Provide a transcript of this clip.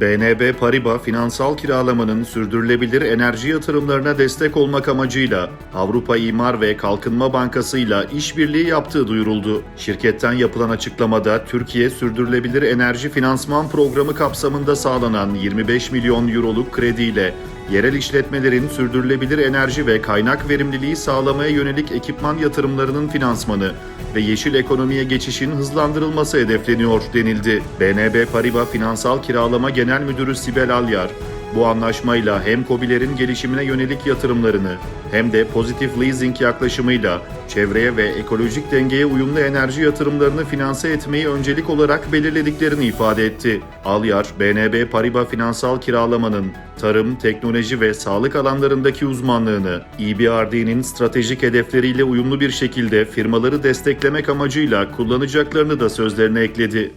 BNB Paribas finansal kiralamanın sürdürülebilir enerji yatırımlarına destek olmak amacıyla Avrupa İmar ve Kalkınma Bankası ile işbirliği yaptığı duyuruldu. Şirketten yapılan açıklamada Türkiye Sürdürülebilir Enerji Finansman Programı kapsamında sağlanan 25 milyon euroluk krediyle yerel işletmelerin sürdürülebilir enerji ve kaynak verimliliği sağlamaya yönelik ekipman yatırımlarının finansmanı ve yeşil ekonomiye geçişin hızlandırılması hedefleniyor denildi. BNB Paribas Finansal Kiralama Genel Müdürü Sibel Alyar, bu anlaşmayla hem KOBİ'lerin gelişimine yönelik yatırımlarını hem de pozitif leasing yaklaşımıyla çevreye ve ekolojik dengeye uyumlu enerji yatırımlarını finanse etmeyi öncelik olarak belirlediklerini ifade etti. Alyar, BNB Paribas finansal kiralamanın tarım, teknoloji ve sağlık alanlarındaki uzmanlığını EBRD'nin stratejik hedefleriyle uyumlu bir şekilde firmaları desteklemek amacıyla kullanacaklarını da sözlerine ekledi.